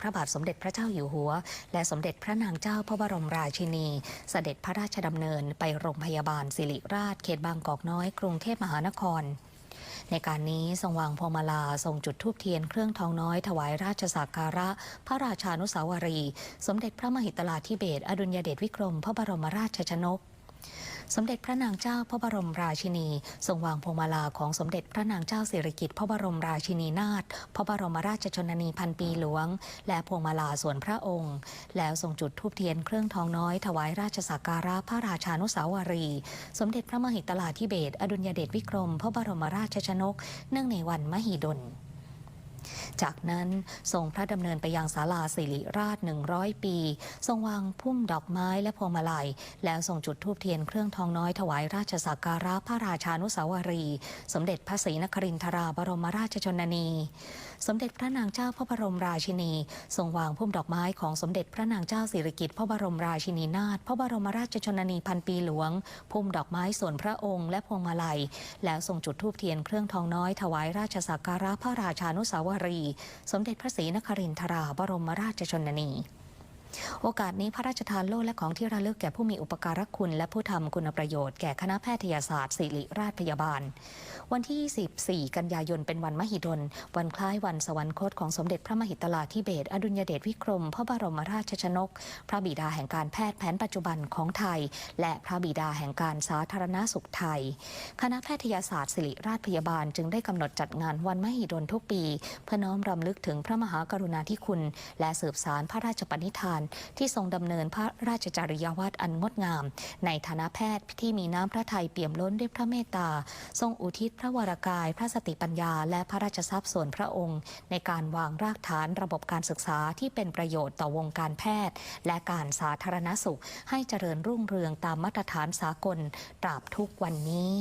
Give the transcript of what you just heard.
พระบาทสมเด็จพระเจ้าอยู่หัว และสมเด็จพระนางเจ้าพระบรมราชินี เสด็จพระราชดำเนินไปโรงพยาบาลสิริราชเขตบางกอกน้อย กรุงเทพมหานคร ในการนี้ทรงวางพวงมาลาทรงจุดธูปเทียนเครื่องทองน้อยถวายราชสักการะ พระราชานุสาวรี สมเด็จพระมหิตลาธิเบศอดุลยเดชวิกรม พระบรมราชชนก สมเด็จพระนางเจ้าพระบรมราชินี ทรงวางพวงมาลาของสมเด็จพระนางเจ้าสิริกิติ์พระบรมราชินีนาถพระบรมราชชนนีพันปีหลวง และพวงมาลาส่วนพระองค์ แล้วทรงจุดธูปเทียนเครื่องทองน้อยถวายราชสักการะพระราชานุสาวรี สมเด็จพระมหิตลาธิเบศรอดุลยเดชวิกรม พระบรมราชชนก เนื่องในวันมหิดล จากนั้นทรงพระดำเนินไปยังศาลาสิริราช 100 ปี ทรงวางพุ่มดอกไม้และพวงมาลัย แล้วทรงจุดธูปเทียนเครื่องทองน้อยถวายราชสักการะพระราชานุสาวรี สมเด็จพระศรีนครินทราบรมราชชนนี สมเด็จพระนางเจ้าพระบรมราชินี ทรงวางพุ่มดอกไม้ของสมเด็จพระนางเจ้าสิริกิติ์พระบรมราชินีนาถพระบรมราชชนนีพันปีหลวง พุ่มดอกไม้ส่วนพระองค์และพวงมาลัย แล้วทรงจุดธูปเทียนเครื่องทองน้อยถวายราชสักการะพระราชานุสาวรีสมเด็จพระศรีนครินทราบรมราชชนนี โอกาสนี้พระราชทานโล่และของที่ระลึกแก่ผู้มีอุปการะคุณ และผู้ทำคุณประโยชน์แก่คณะแพทยศาสตร์ศิริราชพยาบาล วันที่ 24 กันยายนเป็นวันมหิดล วันคล้ายวันสวรรคตของสมเด็จพระมหิตลาธิเบศอดุลยเดชวิกรม พระบรมราชชนก พระบิดาแห่งการแพทย์แผนปัจจุบันของไทย และพระบิดาแห่งการสาธารณสุขไทย คณะแพทยศาสตร์ศิริราชพยาบาล จึงได้กำหนดจัดงานวันมหิดลทุกปี เพื่อน้อมรำลึกถึงพระมหากรุณาธิคุณ และสืบสารพระราชปณิธานที่ทรงดำเนินพระราชจริยวัตรอันงดงาม ในฐานะแพทย์ที่มีน้ำพระทัยเปี่ยมล้นด้วยพระเมตตา ทรงอุทิศพระวรากาย พระสติปัญญา และพระราชทรัพย์ส่วนพระองค์ ในการวางรากฐานระบบการศึกษาที่เป็นประโยชน์ต่อวงการแพทย์ และการสาธารณสุข ให้เจริญรุ่งเรืองตามมาตรฐานสากลตราบทุกวันนี้